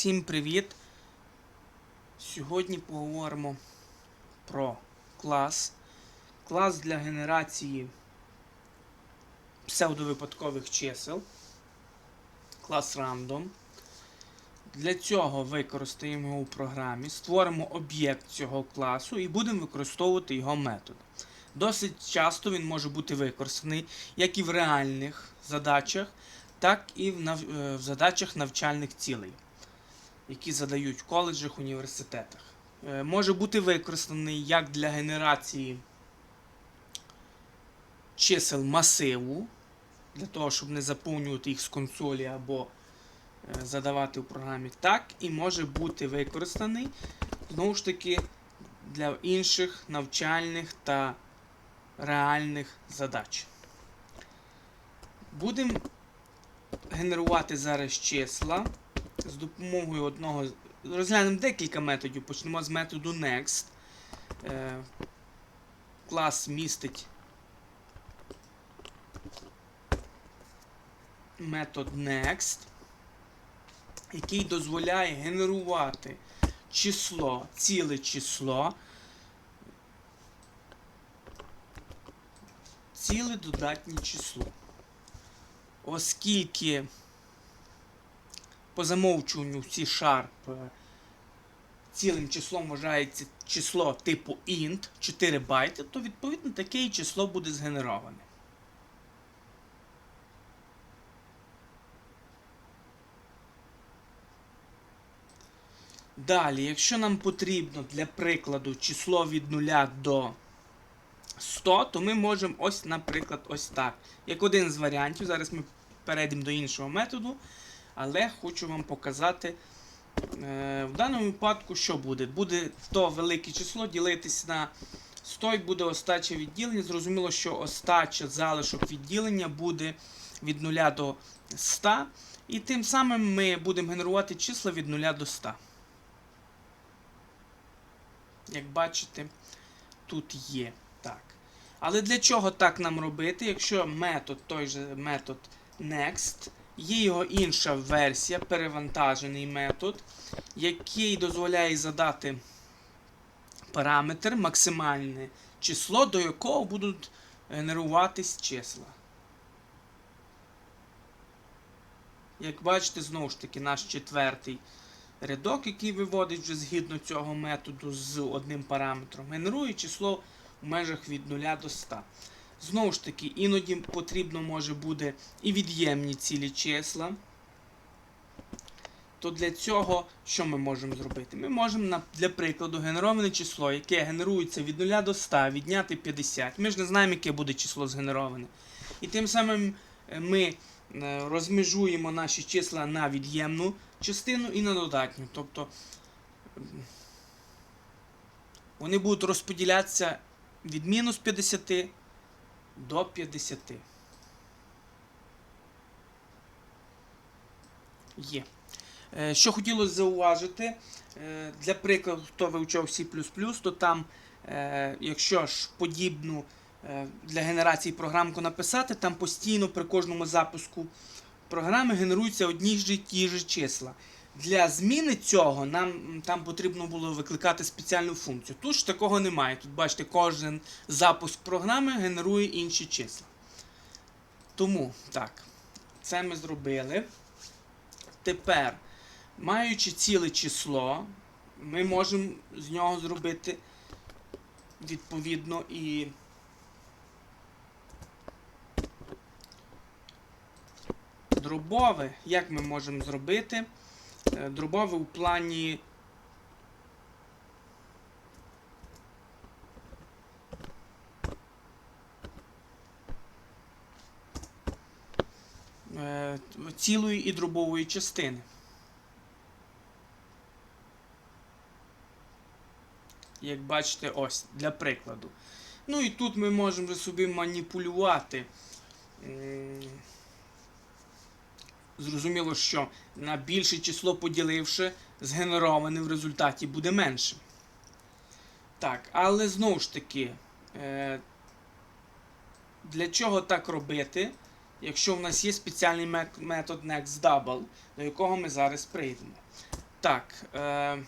Всім привіт! Сьогодні поговоримо про клас. Клас для генерації псевдовипадкових чисел. Клас Random. Для цього використаємо його у програмі, створимо об'єкт цього класу і будемо використовувати його метод. Досить часто він може бути використаний як і в реальних задачах, так і в, е, задачах навчальних цілей, які задають в коледжах, університетах. Е, Може бути використаний як для генерації чисел масиву, для того, щоб не заповнювати їх з консолі або е, задавати в програмі, так і може бути використаний знову ж таки для інших навчальних та реальних задач. Будемо генерувати зараз числа з допомогою одного. Розглянемо декілька методів. Почнемо з методу Next. Е, клас містить метод Next, який дозволяє генерувати число, ціле число, ціле додатнє число. Оскільки по замовчуванню C-Sharp е, цілим числом вважається число типу int 4 байти, то відповідно таке число буде згенероване. Далі, якщо нам потрібно для прикладу число від 0 до 100, то ми можемо ось, наприклад, ось так. Як один з варіантів. Зараз ми перейдемо до іншого методу. Але хочу вам показати. е, В даному випадку, що буде? Буде то велике число ділитись на 100 і буде остача відділення. Зрозуміло, що остача залишок відділення буде від 0 до 100. І тим самим ми будемо генерувати числа від 0 до 100. Як бачите, тут є. Так. Але для чого так нам робити, якщо метод, той же метод Next, є його інша версія, перевантажений метод, який дозволяє задати параметр, максимальне число, до якого будуть генеруватись числа. Як бачите, знову ж таки, наш четвертий рядок, який виводить вже згідно цього методу з одним параметром, генерує число в межах від 0 до 100. Знову ж таки, іноді потрібно може буде і від'ємні цілі числа. То для цього що ми можемо зробити? Ми можемо, для прикладу, генероване число, яке генерується від 0 до 100, відняти 50. Ми ж не знаємо, яке буде число згенероване. І тим самим е, ми е, розмежуємо наші числа на від'ємну частину і на додатню. Тобто вони будуть розподілятися від мінус 50 до 50. Є. Е, Що хотілося зауважити, е, для прикладу, хто вивчав C++, то там, е, якщо ж подібну для генерації програмку написати, там постійно при кожному запуску програми генеруються одні ж ті ж числа. Для зміни цього нам там потрібно було викликати спеціальну функцію. Тут ж такого немає. Тут бачите, кожен запуск програми генерує інші числа. Тому, так, це ми зробили. Тепер, маючи ціле число, ми можемо з нього зробити відповідно і дробове. Як ми можемо зробити? Е, Дробове у плані е, цілої і дробової частини. Як бачите, ось для прикладу. Ну і тут ми можемо собі маніпулювати. Зрозуміло, що на більше число поділивши, згенероване в результаті буде менше. Так, але знову ж таки, е, для чого так робити? якщо в нас є спеціальний метод NextDouble, до якого ми зараз прийдемо. Так. Е,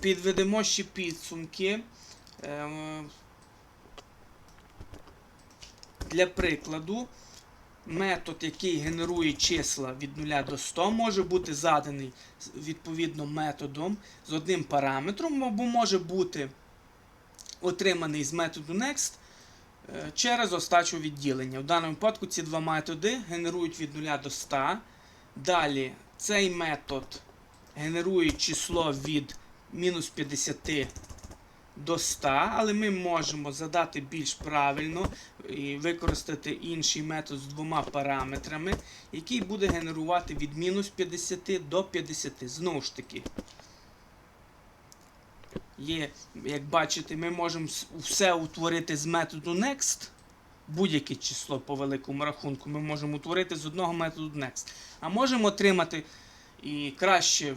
підведемо ще підсумки. Для прикладу, метод, який генерує числа від 0 до 100, може бути заданий відповідно методом з одним параметром, або може бути отриманий з методу next е, через остачу відділення. В даному випадку ці два методи генерують від 0 до 100. Далі цей метод генерує число від мінус 50 до 100, але ми можемо задати більш правильно і використати інший метод з двома параметрами, який буде генерувати від мінус 50 до 50. Знову ж таки, є, як бачите, ми можемо все утворити з методу next. Будь-яке число по великому рахунку ми можемо утворити з одного методу next. А можемо отримати і краще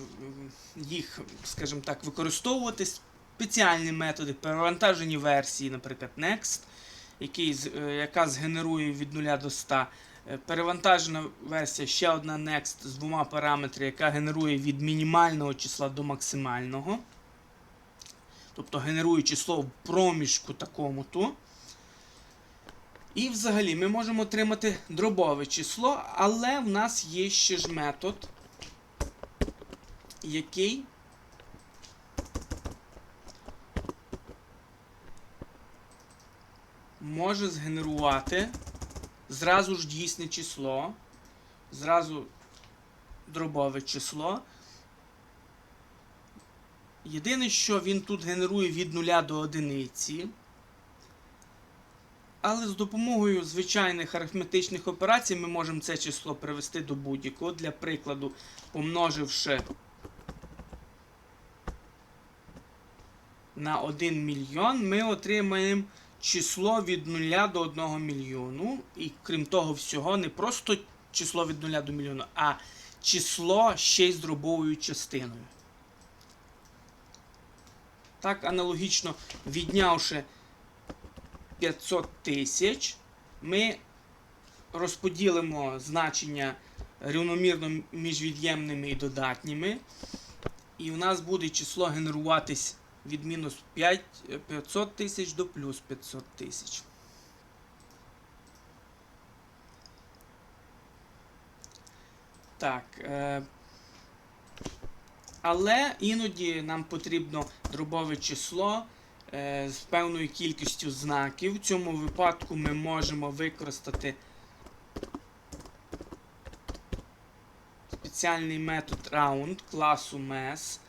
їх, скажімо так, використовувати спеціальні методи, перевантажені версії, наприклад, Next, який, е, яка згенерує від 0 до 100. Е, Перевантажена версія ще одна Next з двома параметрами, яка генерує від мінімального числа до максимального. Тобто генерує число в проміжку такому-то. І взагалі ми можемо отримати дробове число, але в нас є ще ж метод, який може згенерувати зразу ж дійсне число, зразу дробове число. Єдине, що він тут генерує від 0 до одиниці. Але з допомогою звичайних арифметичних операцій ми можемо це число привести до будь-якого. Для прикладу, помноживши на 1 мільйон, ми отримаємо число від 0 до 1 мільйону. І крім того всього, не просто число від 0 до мільйону, а число ще й з дробовою частиною. Так, аналогічно віднявши 500 тисяч, ми розподілимо значення рівномірно між від'ємними і додатніми. І у нас буде число генеруватись від мінус 5, 500 тисяч до плюс 500 тисяч. Так. Е, але іноді нам потрібно дробове число е, з певною кількістю знаків. В цьому випадку ми можемо використати спеціальний метод round класу MES.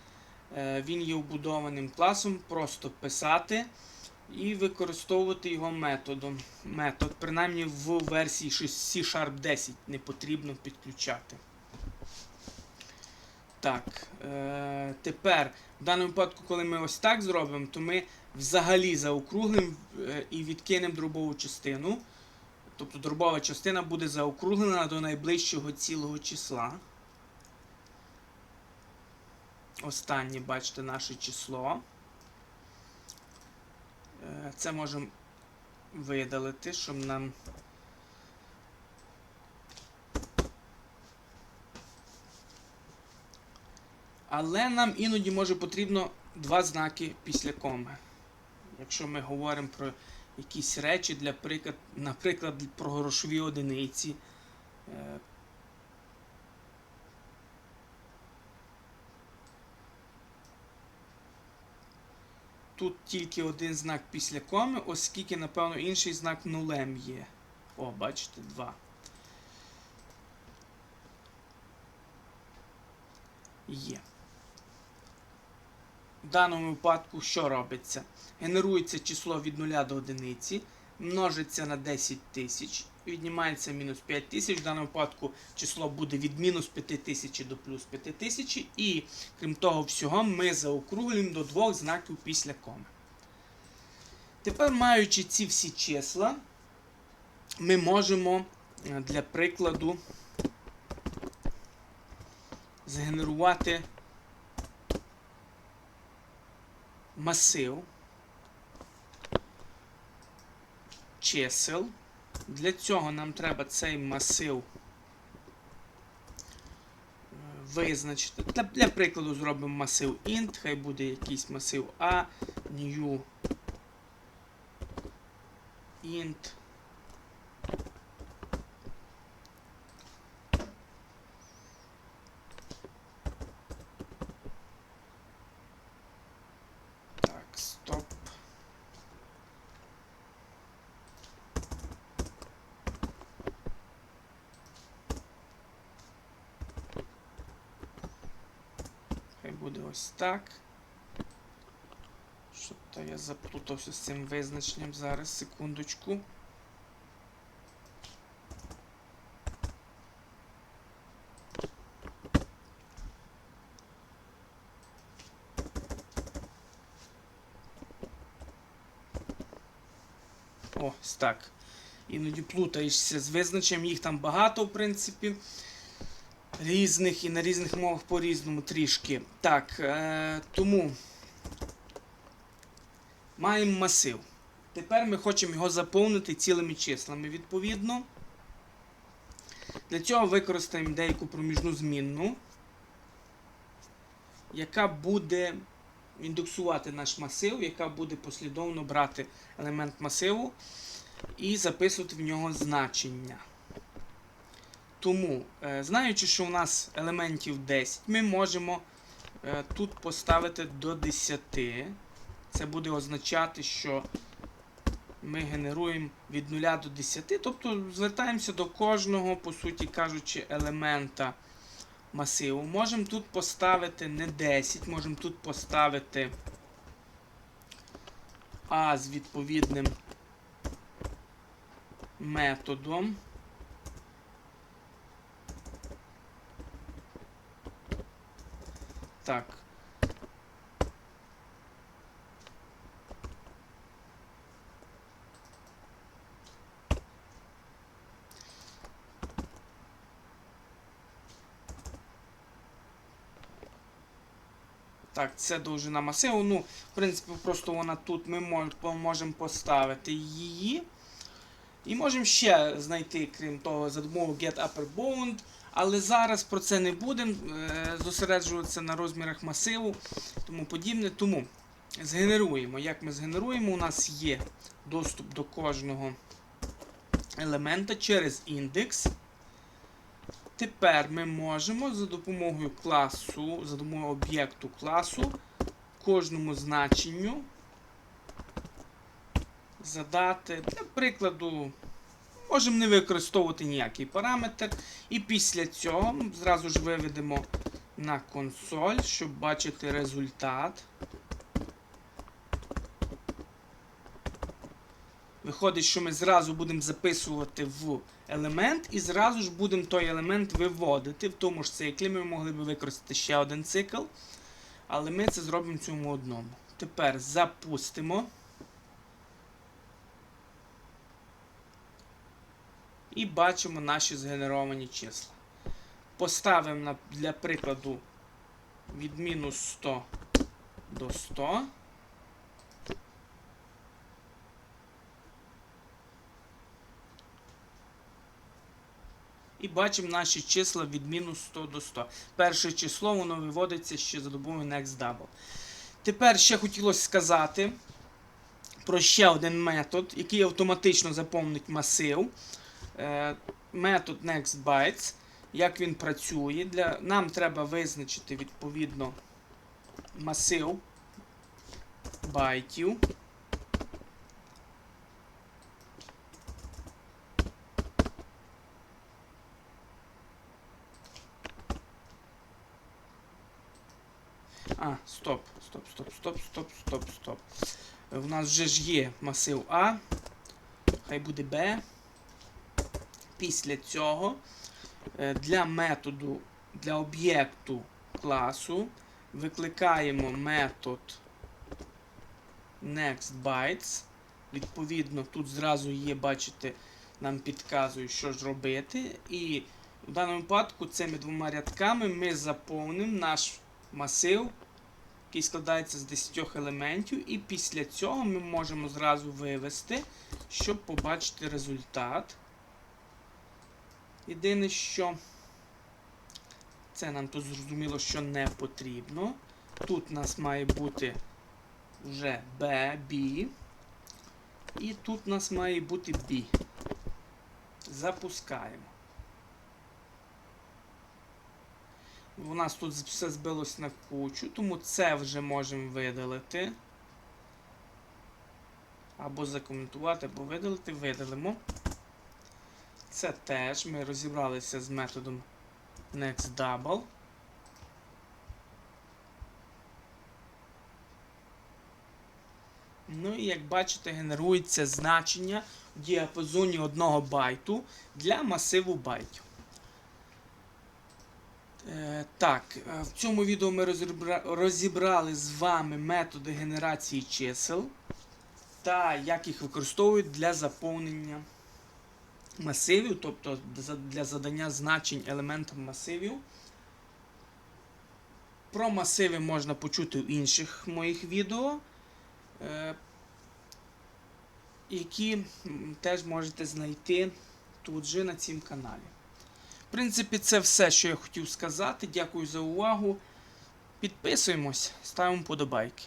Е, Він є вбудованим класом, просто писати і використовувати його методом. Метод, принаймні в версії C-Sharp 10 не потрібно підключати. Так, е, тепер, в даному випадку, коли ми ось так зробимо, то ми взагалі заокруглимо е, і відкинемо дробову частину. Тобто дробова частина буде заокруглена до найближчого цілого числа. Останнє, бачите, наше число. Е, Це можемо видалити, щоб нам. Але нам іноді може потрібно два знаки після коми. Якщо ми говоримо про якісь речі, для приклад, наприклад, про грошові одиниці. Тут тільки один знак після коми, оскільки, напевно, інший знак нулем є. О, бачите, два. Є. В даному випадку що робиться? Генерується число від 0 до 1, множиться на 10 тисяч, віднімається мінус 5 тисяч. В даному випадку число буде від мінус 5 тисяч до плюс 5 тисяч. І крім того всього, ми заокруглюємо до двох знаків після коми. Тепер, маючи ці всі числа, ми можемо е, для прикладу згенерувати масив чисел Для цього нам треба цей масив е, визначити. Для, для прикладу зробимо масив int, хай буде якийсь масив A, new int. Так, стоп. Хай буде ось так. Що то я заплутався з цим визначенням. Зараз, секундочку. Ось так. Іноді плутаєшся з визначенням, їх там багато, в принципі. Різних і на різних мовах по-різному трішки. Так, е, тому маємо масив. Тепер ми хочемо його заповнити цілими числами. Відповідно. Для цього використаємо деяку проміжну змінну, яка буде індексувати наш масив, яка буде послідовно брати елемент масиву і записувати в нього значення. Тому, е, знаючи, що у нас елементів 10, ми можемо е, тут поставити до 10. Це буде означати, що ми генеруємо від 0 до 10, тобто звертаємося до кожного, по суті кажучи, елемента масиву. Можемо тут поставити не 10, можемо тут поставити А з відповідним методом. Так. Так, це довжина масиву. Ну, в принципі, просто вона тут ми можемо поставити її. І можемо ще знайти, крім того, за допомогою get upper bound. Але зараз про це не будемо е, зосереджуватися на розмірах масиву, тому подібне. Тому згенеруємо. Як ми згенеруємо, у нас є доступ до кожного елемента через індекс. Тепер ми можемо за допомогою класу, за допомогою об'єкту класу, кожному значенню задати, для прикладу, можемо не використовувати ніякий параметр. І після цього зразу ж виведемо на консоль, щоб бачити результат. Виходить, що ми зразу будемо записувати в елемент і зразу ж будемо той елемент виводити в тому ж циклі. Ми могли б використати ще один цикл, але ми це зробимо в цьому одному. Тепер запустимо. І бачимо наші згенеровані числа. Поставимо для прикладу від мінус 100 до 100. І бачимо наші числа від мінус 100 до 100. Перше число воно виводиться ще за допомогою NextDouble. Тепер ще хотілося сказати про ще один метод, який автоматично заповнить масив. Е, метод NextBytes. Як він працює. Для, Нам треба визначити відповідно масив байтів. А, стоп, стоп, стоп, стоп, стоп, стоп, стоп. У нас вже ж є масив А. Хай буде Б. Після цього е, для методу, для об'єкту класу викликаємо метод NextBytes. Відповідно, тут зразу є, бачите, нам підказує, що ж робити. І в даному випадку цими двома рядками ми заповнимо наш масив який складається з 10 елементів, і після цього ми можемо зразу вивести, щоб побачити результат. Єдине, що це нам тут зрозуміло, що не потрібно. Тут у нас має бути вже B, B. І тут у нас має бути B. Запускаємо. У нас тут все збилось на кучу, тому це вже можемо видалити. Або закоментувати, або видалити. Видалимо. Це теж ми розібралися з методом NextDouble. Ну і як бачите, генерується значення в діапазоні 1 байту для масиву байтів. Е, так, е, в цьому відео ми розібрали з вами методи генерації чисел та як їх використовують для заповнення масивів, тобто для задання значень елементам масивів. Про масиви можна почути в інших моїх відео, е, які теж можете знайти тут же на цім каналі. В принципі, це все, що я хотів сказати. Дякую за увагу. Підписуємось, ставимо подобайки.